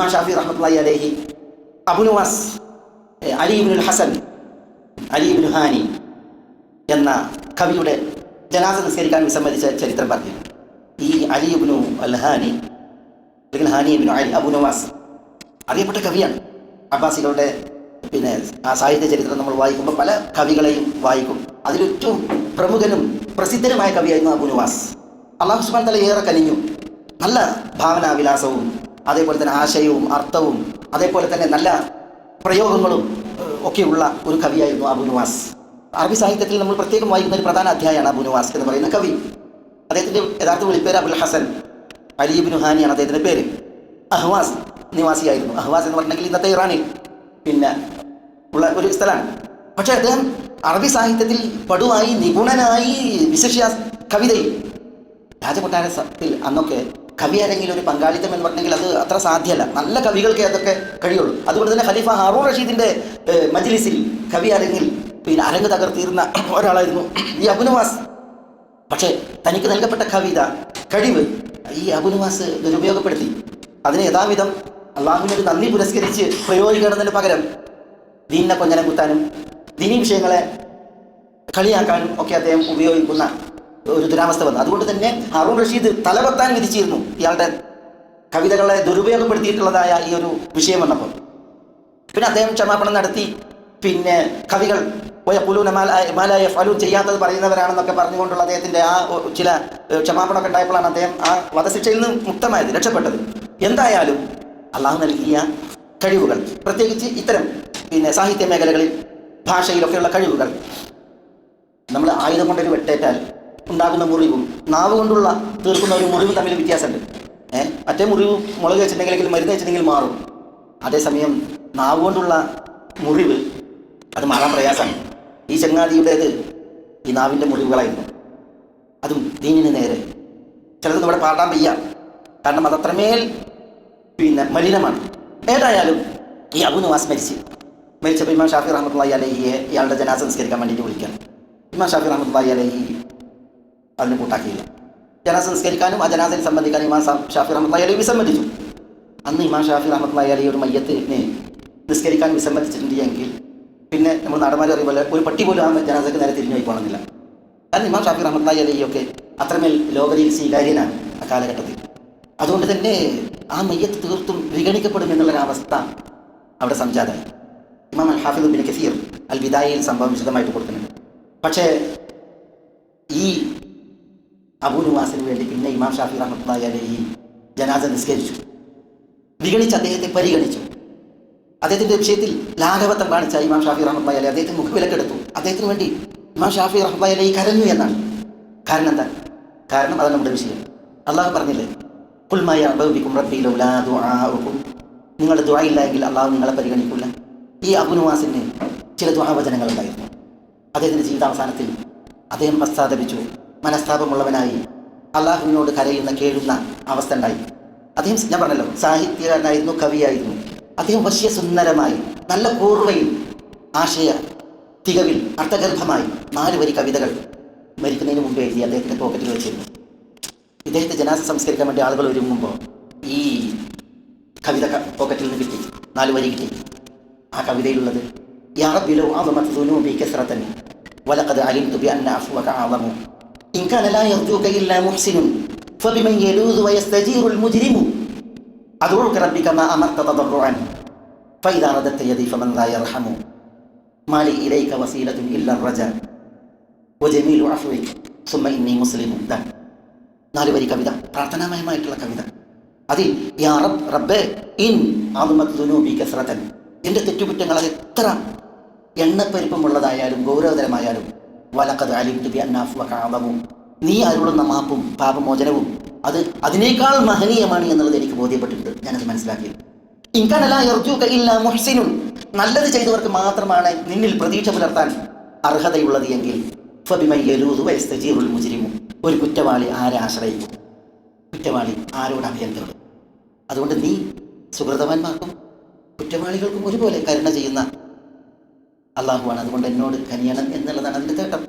ഇമാം Shafi Nuwas eh, അബുനുവാസ് Ali ഇബ്നുൽ ഹസൻ അലി ഇബ്നു ഹാനി എന്ന കവിയുടെ ജനാസ നിസ്കരിക്കാൻ വിസമ്മതിച്ച ചരിത്രം പറഞ്ഞു. ഈ അലി ഇബ്നു അൽ ഹാനി അല്ലെങ്കിൽ ഹാനി ഇബ്നു അലി അബു നവാസ് അറിയപ്പെട്ട കവിയാണ്. അബ്ബാസികളുടെ പിന്നെ ആ സാഹിത്യ ചരിത്രം നമ്മൾ വായിക്കുമ്പോൾ പല കവികളെയും വായിക്കും. അതിലേറ്റവും പ്രമുഖനും പ്രസിദ്ധനുമായ കവിയായിരുന്നു അബു നവാസ്. സുബാൻ തല ഏറെ കനിഞ്ഞു. നല്ല ഭാവനാവിലാസവും അതേപോലെ തന്നെ ആശയവും അർത്ഥവും അതേപോലെ തന്നെ നല്ല പ്രയോഗങ്ങളും ഒക്കെയുള്ള ഒരു കവിയായിരുന്നു അബു നവാസ്. അറബി സാഹിത്യത്തിൽ നമ്മൾ പ്രത്യേകം വായിക്കുന്ന ഒരു പ്രധാന അധ്യായമാണ് അബു നവാസ് എന്ന് പറയുന്ന കവി. അദ്ദേഹത്തിന്റെ യഥാർത്ഥ വിളിപ്പേര് അബുൽ ഹസൻ. അലീബിനു ഹാനിയാണ് അദ്ദേഹത്തിന്റെ പേര്. അഹ്വാസ് നിവാസിയായിരുന്നു. അഹ്വാസ് എന്ന് പറഞ്ഞെങ്കിൽ ഇന്നത്തെ ഇറാനിൽ പിന്നെ ഉള്ള ഒരു സ്ഥലമാണ്. പക്ഷേ അദ്ദേഹം അറബി സാഹിത്യത്തിൽ പടുവായി നിപുണനായി വിശേഷ കവിതയിൽ രാജകൊട്ടാരത്തിൽ അന്നൊക്കെ കവിയരങ്ങിൽ ഒരു പങ്കാളിത്തം എന്ന് പറഞ്ഞെങ്കിൽ അത് അത്ര സാധ്യമല്ല. നല്ല കവികൾക്കേ അതൊക്കെ കഴിയുള്ളൂ. അതുകൊണ്ട് തന്നെ ഖലീഫ ഹാറൂൺ റഷീദിന്റെ മജ്ലിസിൽ കവി ആരെങ്കിൽ പിന്നെ അരങ്ങ് തകർത്തിരുന്ന ഒരാളായിരുന്നു. ഈ അബുനവാസ്. പക്ഷേ തനിക്ക് നൽകപ്പെട്ട കവിത കഴിവ് ഈ അബുനവാസ് ദുരുപയോഗപ്പെടുത്തി. അതിനെ യഥാവിധം അള്ളാഹുവിനൊരു നന്ദി പുരസ്കരിച്ച് പ്രയോഗിക്കണമെന്നതിന് പകരം ദീനിനെ കൊഞ്ഞനം കുത്താനും ദീനി വിഷയങ്ങളെ കളിയാക്കാനും ഒക്കെ അദ്ദേഹം ഉപയോഗിക്കുന്ന ഒരു ദുരാവസ്ഥ വന്നു. അതുകൊണ്ട് തന്നെ ഹറൂൺ റഷീദ് തലപത്താൻ വിധിച്ചിരുന്നു. ഇയാളുടെ കവിതകളെ ദുരുപയോഗപ്പെടുത്തിയിട്ടുള്ളതായ ഈ ഒരു വിഷയം വന്നപ്പോൾ. പിന്നെ അദ്ദേഹം ക്ഷമാപണം നടത്തി. പിന്നെ കവികൾ മാലായ ഫലു ചെയ്യാത്തത് പറയുന്നവരാണെന്നൊക്കെ പറഞ്ഞുകൊണ്ടുള്ള അദ്ദേഹത്തിന്റെ ആ ചില ക്ഷമാപണമൊക്കെ ഉണ്ടായപ്പോഴാണ് അദ്ദേഹം ആ വധശിക്ഷയിൽ നിന്ന് മുക്തമായത് രക്ഷപ്പെട്ടത്. എന്തായാലും അള്ളാഹു നൽകിയ കഴിവുകൾ പ്രത്യേകിച്ച് ഇത്തരം പിന്നെ സാഹിത്യ മേഖലകളിൽ ഭാഷയിലൊക്കെയുള്ള കഴിവുകൾ നമ്മൾ ആയുധം കൊണ്ടൊരു വെട്ടേറ്റാൽ ഉണ്ടാകുന്ന മുറിവും നാവ് കൊണ്ടുള്ള തീർക്കുന്ന ഒരു മുറിവും തമ്മിൽ വ്യത്യാസമുണ്ട്. ഏഹ് മറ്റേ മുറിവ് മുളക് വെച്ചിട്ടുണ്ടെങ്കിൽ മരുന്ന് വെച്ചിട്ടുണ്ടെങ്കിൽ മാറും. അതേസമയം നാവ് കൊണ്ടുള്ള മുറിവ് അത് മാറാൻ പ്രയാസമാണ്. ഈ ചങ്ങാതിയുടേത് ഈ നാവിന്റെ മുറിവുകളായിരുന്നു. അതും ദീനിന് നേരെ. ചിലത് ഇവിടെ പാടാൻ വയ്യ. കാരണം അതത്രമേൽ പിന്നെ മലിനമാണ്. ഏതായാലും ഈ അബു നവാസ് മരിച്ച്. മരിച്ചപ്പോൾ ഇമാം ഷാഫി റഹ്മത്തുള്ളി അലഹിയെ ഇയാളുടെ ജനാസംസ്കരിക്കാൻ വേണ്ടിയിട്ട് വിളിക്കാം ഇമാം ഷാഫി റഹ്മത്തുള്ളി അലഹി അതിന് കൂട്ടാക്കിയില്ല ജനാസ സംസ്കരിക്കാനും ആ ജനാസയിൽ സംബന്ധിക്കാനും ഇമാം ഷാഫി റഹ്മത്തുള്ളി അലി വിസമ്മതിച്ചു അന്ന് ഇമാം ഷാഫി റഹ്മത്തുള്ളി അലി ഒരു മയ്യത്തിനെ നിസ്കരിക്കാൻ വിസമ്മതിച്ചിട്ടുണ്ട് എങ്കിൽ പിന്നെ നമ്മൾ നടന്മാർ അറിയുമ്പോൾ ഒരു പട്ടി പോലും ആ ജനാസക്ക് നേരെ തിരിഞ്ഞു പോകണമെന്നില്ല കാരണം ഇമാം ഷാഫി റഹ്മത്തുള്ളി അലിയൊക്കെ അത്രമേൽ ലോകരീ സ്വീകാര്യനാണ് ആ കാലഘട്ടത്തിൽ അതുകൊണ്ട് തന്നെ ആ മയ്യത്ത് തീർത്തും പരിഗണിക്കപ്പെടും എന്നുള്ളൊരു അവസ്ഥ അവിടെ സംജാതമായി ഇമാം അൽ ഹാഫിദ് ബിൻ കസീർ അൽ വിദായയിൽ സംഭവം വിശദമായിട്ട് കൊടുക്കുന്നുണ്ട് പക്ഷേ ഈ അബൂനുവാസിന് വേണ്ടി പിന്നെ ഇമാം ഷാഫി റഹ്മത്തുള്ളി അലഹി ജനാസ നിസ്കരിച്ചു. വിഗണിച്ച് അദ്ദേഹത്തെ പരിഗണിച്ചു. അദ്ദേഹത്തിന്റെ വിഷയത്തിൽ ലാഘവത്വം കാണിച്ച ഇമാം ഷാഫി റഹ്മത്തുള്ളി അലി അദ്ദേഹത്തിന് മുഖവിലക്കെടുത്തു. അദ്ദേഹത്തിന് വേണ്ടി ഇമാം ഷാഫി റഹ്മത്തുള്ളി അലി കരഞ്ഞു എന്നാണ്. കാരണം എന്താ കാരണം അതാണ് നമ്മുടെ വിഷയം. അള്ളാഹു പറഞ്ഞില്ലേ കുൽമായ അബൗബിക്കും റബ്ബിയിലും നിങ്ങളുടെ ദുആ ഇല്ലായെങ്കിൽ എങ്കിൽ അള്ളാഹു നിങ്ങളെ പരിഗണിക്കില്ല. ഈ അബുനുവാസിന് ചില ദുആവചനങ്ങൾ ഉണ്ടായിരുന്നു. അദ്ദേഹത്തിന്റെ ജീവിതാവസാനത്തിൽ അദ്ദേഹം പശ്ചാത്തപിച്ചു. മനസ്താപമുള്ളവനായി. അള്ളാഹുവിനോട് കരയുന്ന കേഴുന്ന അവസ്ഥ ഉണ്ടായി. അദ്ദേഹം ഞാൻ പറഞ്ഞല്ലോ സാഹിത്യകാരനായിരുന്നു കവിയായിരുന്നു. അദ്ദേഹം വശ്യസുന്ദരമായി നല്ല പൂർവയിൽ ആശയ തികവിൽ അർത്ഥഗർഭമായി നാല് വരി കവിതകൾ മരിക്കുന്നതിന് മുമ്പ് എഴുതി അദ്ദേഹത്തിന്റെ പോക്കറ്റിൽ വെച്ചിരുന്നു. ഇദ്ദേഹത്തെ ജനാസ സംസ്കരിക്കാൻ വേണ്ടി ആളുകൾ ഒരുങ്ങുമ്പോൾ ഈ കവിത പോക്കറ്റിൽ നിന്ന് കിട്ടി നാല് വരി കിട്ടി. ആ കവിതയിലുള്ളത് യാ റബ്ബിലോ ആ മത്തുനോ ബി കെസ്റത്തൻ വലക്കത് അലിം തുബി അന്ന അഫുവക ആവമു إن كان لا يرجوك إلا محسن فبمن يلوذ ويستجير المجرم أدعوك ربي كما أمرت تضرعا فإذا رددت يدي فمن ذا يرحم ما لي إليك وسيلة إلا الرجاء وجميل عفوك ثم إني مسلم ده നാല് വരി കവിത പ്രാർത്ഥനാമയമായിട്ടുള്ള കവിത അതിൽ യാ റബ് റബ്ബേ ഇൻ ആദമത് ദുനൂബി കസ്രതൻ എൻ്റെ തെറ്റുകുറ്റങ്ങൾ അത് എത്ര എണ്ണപ്പെരുപ്പമുള്ളതായാലും ഗൗരവതരമായാലും വലക്കത് അലിബി അന്നാഫുവും നീ അരുളുന്ന മാപ്പും പാപമോചനവും അത് അതിനേക്കാൾ മഹനീയമാണ് എന്നുള്ളത് എനിക്ക് ബോധ്യപ്പെട്ടിട്ടുണ്ട്. ഞാനത് മനസ്സിലാക്കി ഇൻകാനല്ല യർജൂക ഇല്ല മുഹ്സിനുൻ. നല്ലത് ചെയ്തവർക്ക് മാത്രമാണ് നിന്നിൽ പ്രതീക്ഷ പുലർത്താൻ അർഹതയുള്ളത് എങ്കിൽ മുജ്രിമു. ഒരു കുറ്റവാളി ആരെ ആശ്രയിക്കും? കുറ്റവാളി ആരോട് അഭ്യന്തരം അതുകൊണ്ട് നീ സുഹൃതവാന്മാർക്കും കുറ്റവാളികൾക്കും ഒരുപോലെ കരുണ ചെയ്യുന്ന അള്ളാഹുവാണ് അതുകൊണ്ട് എന്നോട് കനിയണം എന്നുള്ളതാണ് അതിന്റെ തേട്ടം.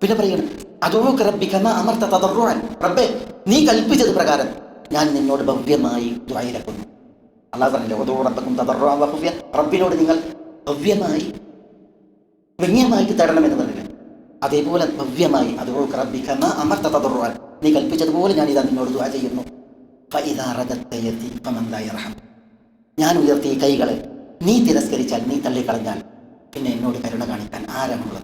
പിന്നെ പറയണം അതോ റബ്ബിക്കമ അമർത്ത തതറുവാൻ റബ്ബെ നീ കൽപ്പിച്ചത് പ്രകാരം ഞാൻ നിന്നോട് ഭവ്യമായി ദ്വായിരക്കുന്നു അള്ളാഹ് പറഞ്ഞില്ലേ ഒതോ റബ്ബക്കും തതറുവാൻ ഭവ്യ. റബ്ബിനോട് നിങ്ങൾ ഭവ്യമായി വ്യംഗ്യമായിട്ട് എന്ന് പറഞ്ഞില്ലേ? അതേപോലെ ഭവ്യമായി അതോ റബ്ബിക്കമ അമർത്ത തതറുവാൻ നീ കൽപ്പിച്ചതുപോലെ ഞാൻ ഇതാ നിന്നോട് ദ്വാ ചെയ്യുന്നു. ഞാൻ ഉയർത്തിയ കൈകളെ നീ തിരസ്കരിച്ചാൽ നീ തള്ളിക്കളഞ്ഞാൽ പിന്നെ എന്നോട് കരുണ കാണിക്കാൻ ആരാണുള്ളത്?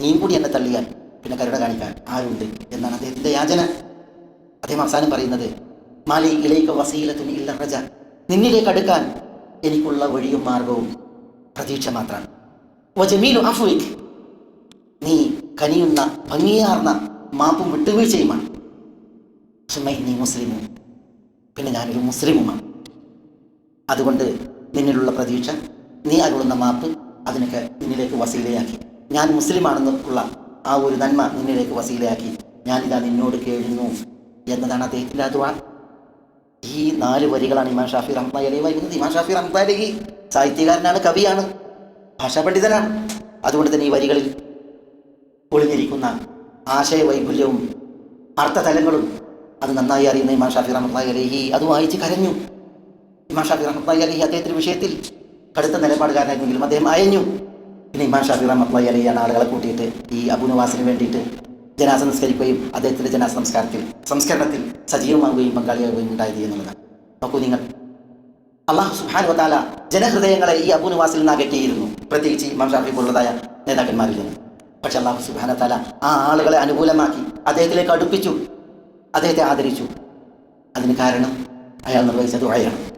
നീയും കൂടി എന്നെ തള്ളിയാൽ പിന്നെ കരുണ കാണിക്കാൻ ആരുണ്ട്? എന്നാണ് അദ്ദേഹത്തിന്റെ യാചന. അദ്ദേഹം അവസാനം പറയുന്നത് മാലി ഇലേക്ക് വസീലത്തിന് ഇല്ല റജ. നിന്നിലേക്ക് അടുക്കാൻ എനിക്കുള്ള വഴിയും മാർഗവും പ്രതീക്ഷ മാത്രമാണ്. വജമീലു നീ കനിയുന്ന ഭംഗിയാർന്ന മാപ്പും വിട്ടുവീഴ്ചയുമാണ്. നീ മുസ്ലിമും. പിന്നെ ഞാനൊരു മുസ്ലിമുമാണ്. അതുകൊണ്ട് നിന്നിലുള്ള പ്രതീക്ഷ നീ അരുളുന്ന മാപ്പ് അതിനൊക്കെ നിന്നിലേക്ക് വസീലയാക്കി. ഞാൻ മുസ്ലിമാണെന്ന് ഉള്ള ആ ഒരു നന്മ നിന്നിലേക്ക് വസീലയാക്കി. ഞാനിതാ നിന്നോട് കേഴുന്നു എന്നതാണ് അദ്ദേഹത്തിന്റെ അതുവാ ഈ നാല് വരികളാണ് ഇമാൻ ഷാഫി റഹ്മായി അലി വായിക്കുന്നത്. ഇമാം ഷാഫി റഹ്മായി അലി സാഹിത്യകാരനാണ് കവിയാണ് ഭാഷാ പണ്ഡിതനാണ് അതുകൊണ്ട് തന്നെ ഈ വരികളിൽ ഒളിഞ്ഞിരിക്കുന്ന ആശയ വൈപുല്യവും അർത്ഥതലങ്ങളും അത് നന്നായി അറിയുന്ന ഇമാൻ ഷാഫി റഹ്മായി അലഹി അത് വായിച്ച് കരഞ്ഞു. ഇമാം ഷാഫി റഹ്മത്തുള്ളാഹി അലഹി അദ്ദേഹത്തിന്റെ വിഷയത്തിൽ കടുത്ത നിലപാടുകാരനായിരുന്നെങ്കിലും അദ്ദേഹം അയഞ്ഞു. പിന്നെ ഇമാം ഷാഫി റഹ്മത്തുള്ളാഹി അലിയാണ് ആളുകളെ കൂട്ടിയിട്ട് ഈ അബുനവാസിന് വേണ്ടിയിട്ട് ജനാസ നിസ്കരിക്കുകയും അദ്ദേഹത്തിന്റെ ജനാസ സംസ്കാരത്തിൽ സംസ്കരണത്തിൽ സജീവമാവുകയും പങ്കാളിയാവുകയും ഉണ്ടായത് എന്നുള്ളതാണ്. നോക്കൂ നിങ്ങൾ. അള്ളാഹു സുഹാൻ വത്താല ജനഹൃദയങ്ങളെ ഈ അബുനവാസിൽ നിന്ന് അകറ്റിയിരുന്നു. പ്രത്യേകിച്ച് ഇമാം ഷാഫി പോലുള്ളതായ നേതാക്കന്മാരിൽ നിന്ന്. പക്ഷെ അള്ളാഹു സുഹാന താല ആ ആളുകളെ അനുകൂലമാക്കി അദ്ദേഹത്തിലേക്ക് അടുപ്പിച്ചു. അദ്ദേഹത്തെ ആദരിച്ചു. അതിന് കാരണം അയാൾ നിർവഹിച്ചത് ദുആയാണ്.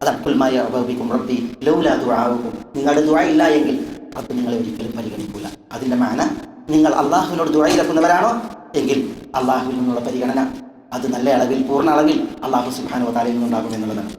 അതാണ് കുൽമായ അബിക്കും റബ്ബി ലൗല ദുആവുക്കും നിങ്ങളുടെ ദുആ ഇല്ല എങ്കിൽ റബ്ബ് നിങ്ങളെ ഒരിക്കലും പരിഗണിക്കൂല. അതിന്റെ മാന നിങ്ങൾ അള്ളാഹുവിനോട് ദുആയിരക്കുന്നവരാണോ എങ്കിൽ അള്ളാഹുവിൽ നിന്നുള്ള പരിഗണന അത് നല്ല അളവിൽ പൂർണ അളവിൽ അള്ളാഹു തആലയിൽ നിന്നുണ്ടാകും എന്നുള്ളതാണ്.